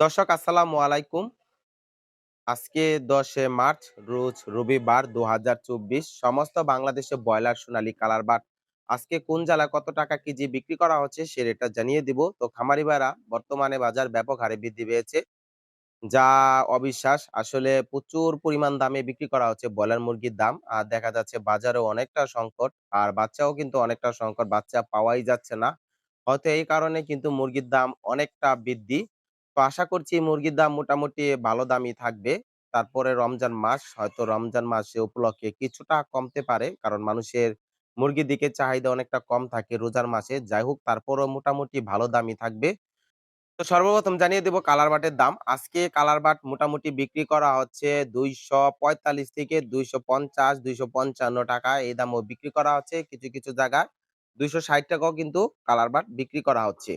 দর্শক, আসসালামু আলাইকুম। আজকে দশে মার্চ, রোজ রবিবার দু হাজার চব্বিশ। সমস্ত বাংলাদেশে ব্রয়লার, সোনালী কালার বাট আজকে কোন জেলায় কত টাকা কেজি বিক্রি করা হচ্ছে সে রেটটা জানিয়ে দিব। তো খামারি ভাইরা, বর্তমানে বাজার ব্যাপক হারে বৃদ্ধি পেয়েছে। যা অবিশ্বাস, আসলে প্রচুর পরিমাণ দামে বিক্রি করা হচ্ছে ব্রয়লার মুরগির দাম। আর দেখা যাচ্ছে বাজারেও অনেকটা সংকট, আর বাচ্চাও কিন্তু অনেকটা সংকট, বাচ্চা পাওয়াই যাচ্ছে না। হয়তো এই কারণে কিন্তু মুরগির দাম অনেকটা বৃদ্ধি। তো আশা করছি মুরগির দাম মোটামুটি ভালো দামই থাকবে। তারপরে রমজান মাস, হয়তো রমজান মাসে উপলক্ষে কিছুটা কমতে পারে। কারণ মানুষের মুরগির দিকে চাহিদা অনেকটা কম থাকে রোজার মাসে। যাই হোক, তারপরও মোটামুটি ভালো দামই থাকবে। তো সর্বপ্রথম জানিয়ে দেব কালার বাটের দাম। আজকে কালার বাট মোটামুটি বিক্রি করা হচ্ছে দুইশো পঁয়তাল্লিশ থেকে দুইশো পঞ্চাশ, দুইশো পঞ্চান্ন টাকা। এই দামও বিক্রি করা হচ্ছে কিছু কিছু জায়গায়। দুইশো ষাট টাকাও কিন্তু কালার বাট বিক্রি করা হচ্ছে।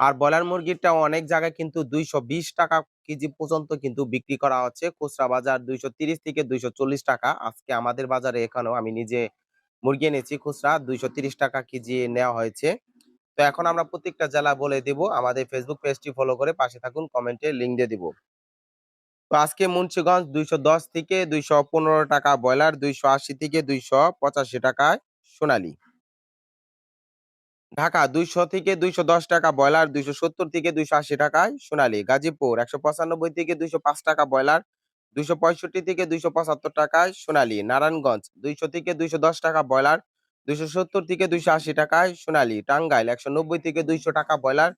আর ব্রয়লার মুরগিটা অনেক জায়গায় কিন্তু দুইশো বিশ টাকা কেজি পর্যন্ত কিন্তু বিক্রি করা হচ্ছে। খুচরা বাজার দুইশো থেকে দুইশো চল্লিশ টাকা। আজকে আমাদের বাজারে এখানেও আমি নিজে মুরগি এনেছি খুচরা, দুইশো টাকা কেজি নেওয়া হয়েছে। তো এখন আমরা প্রত্যেকটা জেলা বলে দিব। আমাদের ফেসবুক পেজটি ফলো করে পাশে থাকুন কমেন্টে লিঙ্ক দিয়ে দিব। তো আজকে মুন্সিগঞ্জ দুইশো দশ থেকে দুইশো পনেরো টাকা, ব্রয়লার দুইশো আশি থেকে দুইশো পঁচাশি টাকায় সোনালী। ঢাকা দুইশো থেকে দুইশো দশ টাকা ব্রয়লার দুইশো সত্তর থেকে দুইশো আশি টাকায় সোনালী গাজীপুর একশো পঁচানব্বই থেকে দুইশো পাঁচ টাকা ব্রয়লার দুইশো পঁয়ষট্টি থেকে দুইশো পঁচাত্তর টাকায় সোনালী নারায়ণগঞ্জ দুইশো থেকে দুইশো দশ টাকা ব্রয়লার দুইশো সত্তর থেকে দুইশো আশি টাকায় সোনালী টাঙ্গাইল একশো নব্বই থেকে দুইশো টাকা ব্রয়লার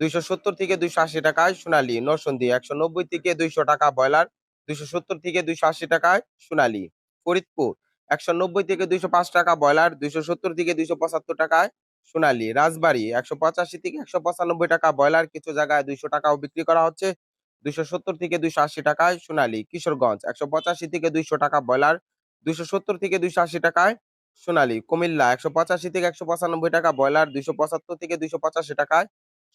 দুইশো সত্তর থেকে দুইশো আশি টাকায় সোনালী নরসন্দী একশো নব্বই থেকে দুইশো টাকা ব্রয়লার দুইশো সত্তর থেকে দুইশো আশি টাকায় সোনালী ফরিদপুর একশো নব্বই থেকে দুইশো পাঁচ টাকা ব্রয়লার, দুইশো সত্তর থেকে দুইশো পঁচাত্তর টাকায় সোনালী, রাজবাড়ী একশো পঁচাশি থেকে একশো পঁচানব্বই টাকা ব্রয়লার, কিছু জায়গায় দুইশো টাকাও বিক্রি করা হচ্ছে, দুইশো সত্তর থেকে দুইশো আশি টাকায় সোনালী, কিশোরগঞ্জ একশো পঁচাশি থেকে দুইশো টাকা ব্রয়লার, দুইশো সত্তর থেকে দুইশো আশি টাকায় সোনালী, কুমিল্লা একশো পঁচাশি থেকে একশো পঁচানব্বই টাকা ব্রয়লার, দুইশো পঁচাত্তর থেকে দুইশো পঁচাশি টাকায়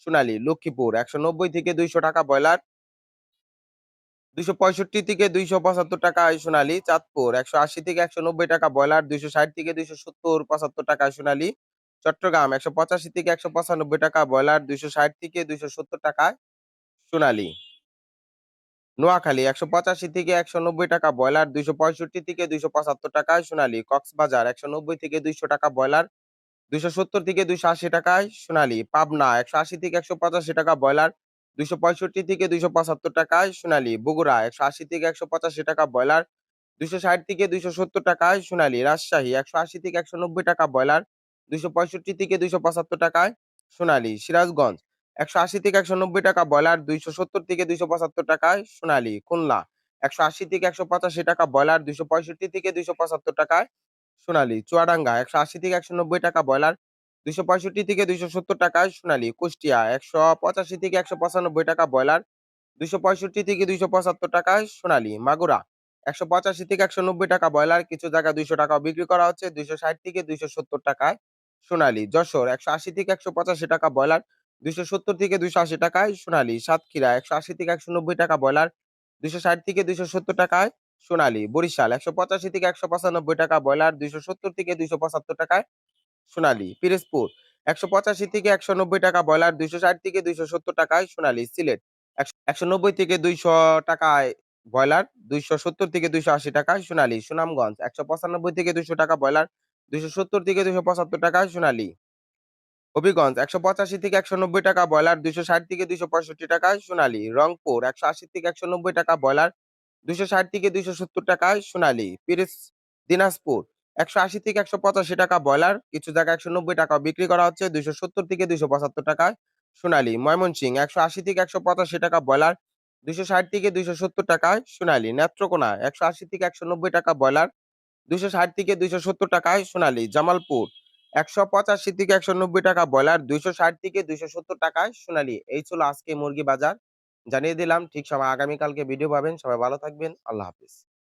সোনালী, লক্ষ্মীপুর একশো নব্বই থেকে দুইশো টাকা ব্রয়লার দুইশো পঁয়ষট্টি থেকে দুইশো পঁচাত্তর টাকায় সোনালী, চাঁদপুর একশো আশি থেকে একশো নব্বই টাকা, ব্রয়লার দুইশো ষাট থেকে দুইশো সত্তর, পঁচাত্তর টাকায় সোনালী, চট্টগ্রাম একশো পঁচাশি থেকে একশো পঁচানব্বই টাকা, ব্রয়লার দুইশো ষাট থেকে দুইশো সত্তর টাকায় সোনালী। নোয়াখালী একশো পঁচাশি থেকে একশো নব্বই টাকা, ব্রয়লার দুইশো পঁয়ষট্টি থেকে দুইশো পঁচাত্তর টাকায় সোনালী, কক্সবাজার একশো নব্বই থেকে দুইশো টাকা, ব্রয়লার দুইশো সত্তর থেকে দুইশো আশি টাকায় সোনালী, পাবনা একশো আশি থেকে একশো পঁচাশি টাকা, ব্রয়লার দুইশো পঁয়ষট্টি থেকে দুইশো পঁচাত্তর টাকায় সোনালী, বগুড়া, একশো আশি থেকে একশো পঁচাশি টাকা ব্রয়লার, দুইশো ষাট থেকে দুইশো সত্তর টাকায় সোনালী, রাজশাহী, একশো আশি থেকে একশো নব্বই টাকা ব্রয়লার, দুইশো পঁয়ষট্টি থেকে দুইশো পঁচাত্তর টাকায় সোনালী, সিরাজগঞ্জ, একশো আশি থেকে একশো নব্বই টাকা ব্রয়লার, দুইশো সত্তর থেকে দুইশো পঁচাত্তর টাকায় সোনালী, খুলনা, একশো আশি থেকে একশো পঁচাশি টাকা ব্রয়লার, দুইশো পঁয়ষট্টি থেকে দুইশো পঁচাত্তর টাকায় সোনালি, চুয়াডাঙ্গা, একশো আশি থেকে একশো নব্বই টাকা ব্রয়লার দুইশো পঁয়ষট্টি থেকে দুইশো সত্তর টাকায় সোনালী, কুষ্টিয়া। একশো পঁচাশি থেকে একশো পঁচানব্বই টাকা ব্রয়লার। দুইশো পঁয়ষট্টি থেকে দুইশো পঁচাত্তর টাকায় সোনালী, মাগুরা। একশো পঁচাশি থেকে একশো নব্বই টাকা ব্রয়লার। কিছু জায়গায় দুইশো টাকা বিক্রি করা হচ্ছে। দুইশো ষাট থেকে দুইশো সত্তর টাকায় সোনালী। যশোর, একশো আশি থেকে একশো পঁচাশি টাকা ব্রয়লার। দুইশো সত্তর থেকে দুইশো আশি টাকায় সোনালী। সাতক্ষীরা, একশো আশি থেকে একশো নব্বই টাকা ব্রয়লার। দুইশো ষাট থেকে দুইশো সত্তর টাকায় সোনালী। বরিশাল, একশো পঁচাশি থেকে একশো পঁচানব্বই টাকা ব্রয়লার। দুইশো সত্তর থেকে দুইশো পঁচাত্তর টাকায় সোনালী, পিরোজপুর। একশো পঁচাশি থেকে একশো নব্বই টাকা ব্রয়লার, দুইশো ষাট থেকে দুইশো সত্তর টাকায় সোনালী, সিলেট। একশো নব্বই থেকে দুইশো টাকায় ব্রয়লার, দুইশো সত্তর থেকে দুইশো আশি টাকায় সোনালী, সুনামগঞ্জ। একশো পঁচানব্বই থেকে দুইশো টাকা ব্রয়লার, দুইশো সত্তর থেকে দুইশো পঁচাত্তর টাকায় সোনালী। হবিগঞ্জ, একশো পঁচাশি থেকে একশো নব্বই টাকা ব্রয়লার, দুইশো ষাট থেকে দুইশো পঁয়ষট্টি টাকায় সোনালী। রংপুর, একশো আশি থেকে একশো নব্বই টাকা ব্রয়লার, দুইশো ষাট থেকে দুইশো সত্তর টাকায় সোনালী। পিরিস দিনাজপুর। একশো আশি থেকে একশো পঁচাশি টাকা ব্রয়লার, কিছু জায়গায় একশো নব্বই টাকা বিক্রি করা হচ্ছে, দুইশো সত্তর থেকে দুইশো পঁচাত্তর টাকায় সোনালী, ময়মনসিং, একশো আশি থেকে একশো পঁচাশি টাকা ব্রয়লার, দুইশো ষাট থেকে দুইশো সত্তর টাকায় সোনালী, নেত্রকোনা, একশো আশি থেকে একশো নব্বই টাকা ব্রয়লার, দুইশো ষাট থেকে দুইশো সত্তর টাকায় সোনালি, জামালপুর, একশো পঁচাশি থেকে একশো নব্বই টাকা ব্রয়লার, দুইশো ষাট থেকে দুইশো সত্তর টাকায় সোনালী। এই ছিল আজকে মুরগি বাজার, জানিয়ে দিলাম, ঠিক সময় আগামীকালকে ভিডিও পাবেন, সবাই ভালো থাকবেন, আল্লাহ হাফিজ।